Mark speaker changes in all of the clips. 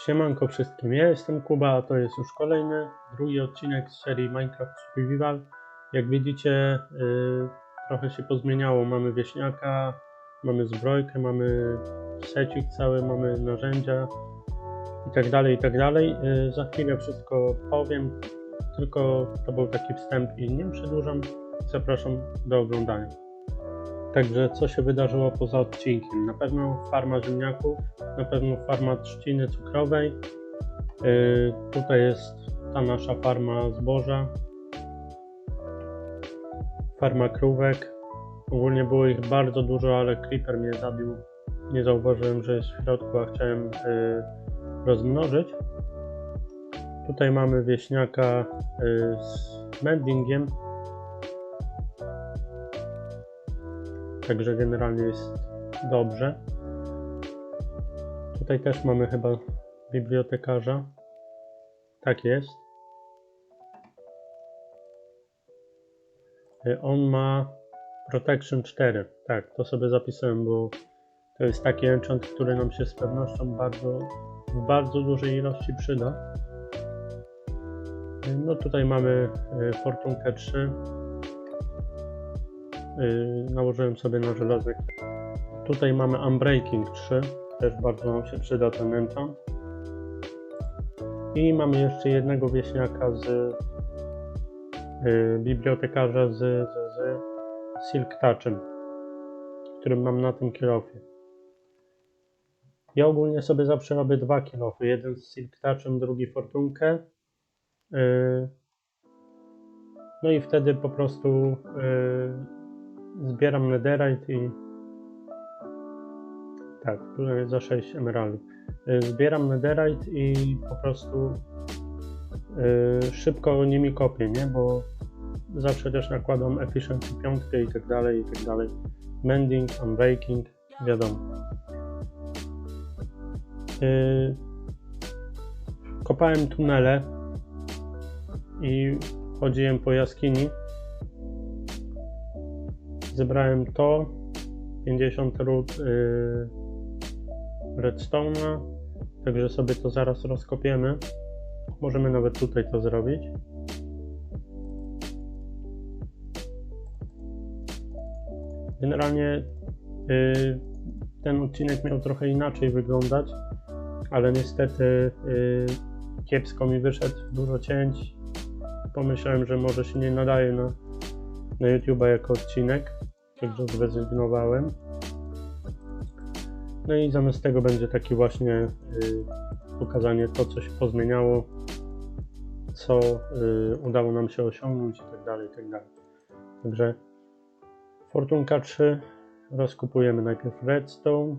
Speaker 1: Siemanko wszystkim, ja jestem Kuba, a to jest już kolejny, drugi odcinek z serii Minecraft Survival. Jak widzicie, y, trochę się pozmieniało. Mamy wieśniaka, mamy zbrojkę, mamy secik cały, mamy narzędzia i tak dalej, i tak dalej. Y, za chwilę wszystko powiem, tylko to był taki wstęp i nie przedłużam. Zapraszam do oglądania. Także co się wydarzyło poza odcinkiem? Na pewno farma ziemniaków, na pewno farma trzciny cukrowej. Yy, tutaj jest ta nasza farma zboża. Farma krówek. Ogólnie było ich bardzo dużo, ale creeper mnie zabił. Nie zauważyłem, że jest w środku, a chciałem yy, rozmnożyć. Tutaj mamy wieśniaka yy, z mendingiem. Także generalnie jest dobrze. Tutaj też mamy chyba bibliotekarza. Tak jest. Y, On ma Protection 4. Tak, to sobie zapisałem, bo to jest taki enchant, który nam się z pewnością bardzo, w bardzo dużej ilości przyda. Y, No tutaj mamy y, Fortunkę 3. Yy, nałożyłem sobie na żelazek. Tutaj mamy Unbreaking 3, też bardzo nam się przyda ten enchant. I mamy jeszcze jednego wieśniaka z yy, bibliotekarza z, z, z Silk Touchem, którym mam na tym kilofie. Ja ogólnie sobie zawsze robię dwa kilofy, jeden z Silk Touchem, drugi Fortunkę. Yy, no i wtedy po prostu yy, zbieram netherite i tak, tu jest za 6 emeraldów. Y, Zbieram netherite i po prostu y, szybko nimi kopię, nie? Bo zawsze też nakładam efficiency 5 i tak dalej, i tak dalej. Mending, unbreaking, wiadomo. Y, kopałem tunele i chodziłem po jaskini zebrałem to 50 ród yy, redstone'a także sobie to zaraz rozkopiemy. Możemy nawet tutaj to zrobić. Generalnie yy, ten odcinek miał trochę inaczej wyglądać ale niestety yy, kiepsko mi wyszedł dużo cięć. Pomyślałem, że może się nie nadaje na na YouTube'a jako odcinek, także zrezygnowałem. No i zamiast tego będzie taki właśnie y, pokazanie to, co się pozmieniało, co y, udało nam się osiągnąć i tak dalej, i tak dalej. Także Fortunka 3 rozkupujemy najpierw redstone.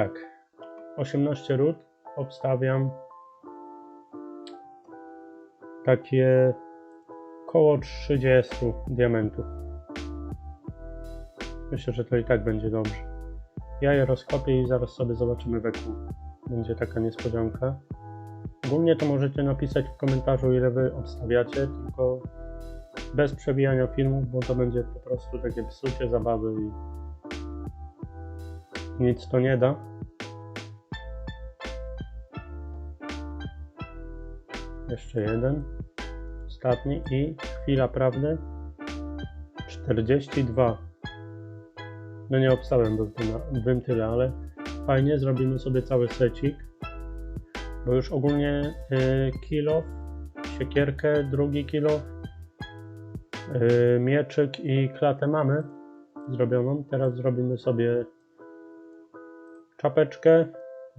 Speaker 1: Tak, 18 ród obstawiam takie koło 30 diamentów. Myślę, że to i tak będzie dobrze. Ja je rozkopię i zaraz sobie zobaczymy wekół. Będzie taka niespodzianka. Ogólnie to możecie napisać w komentarzu ile wy obstawiacie, tylko bez przewijania filmów, bo to będzie po prostu takie psucie zabawy i nic to nie da. Jeszcze jeden. Ostatni i chwila prawdy. 42. No nie obstałem bym, tyle- bym tyle, ale fajnie, zrobimy sobie cały secik. Bo już ogólnie y, kilo, siekierkę, drugi kilo, y, mieczyk i klatę mamy zrobioną. Teraz zrobimy sobie czapeczkę,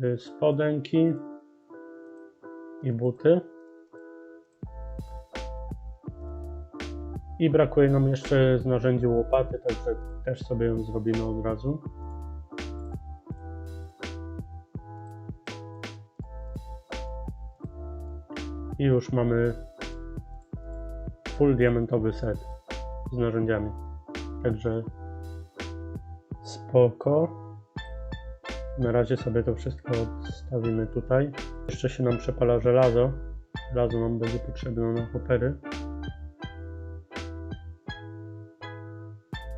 Speaker 1: y, spodenki i buty. I brakuje nam jeszcze z narzędzi łopaty, także też sobie ją zrobimy od razu. I już mamy full diamentowy set z narzędziami. Także spoko. Na razie sobie to wszystko odstawimy tutaj. Jeszcze się nam przepala żelazo. Żelazo nam będzie potrzebne na hopery.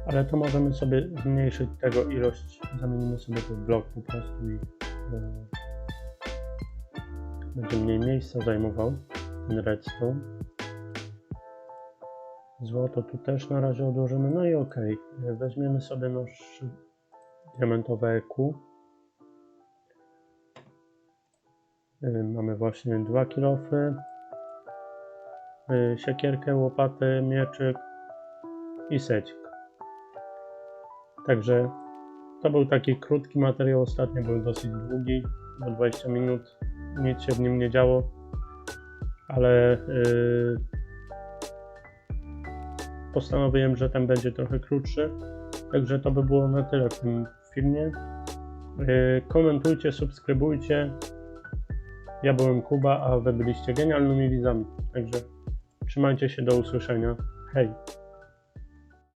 Speaker 1: Ale to możemy sobie zmniejszyć tego ilość. Zamienimy sobie w blok po prostu i e, będzie mniej miejsca zajmował ten redstone. Złoto tu też na razie odłożymy. No i ok. Weźmiemy sobie nasz diamentowe EQ. Y, Mamy właśnie dwa kilofy, y, siekierkę, łopatę, mieczyk i secik. Także to był taki krótki materiał, ostatnio był dosyć długi, bo 20 minut, nic się w nim nie działo, ale y, postanowiłem, że ten będzie trochę krótszy, także to by było na tyle w tym filmie. Y, Komentujcie, subskrybujcie. Ja byłem Kuba, a wy byliście genialnymi widzami. Także trzymajcie się do usłyszenia. Hej!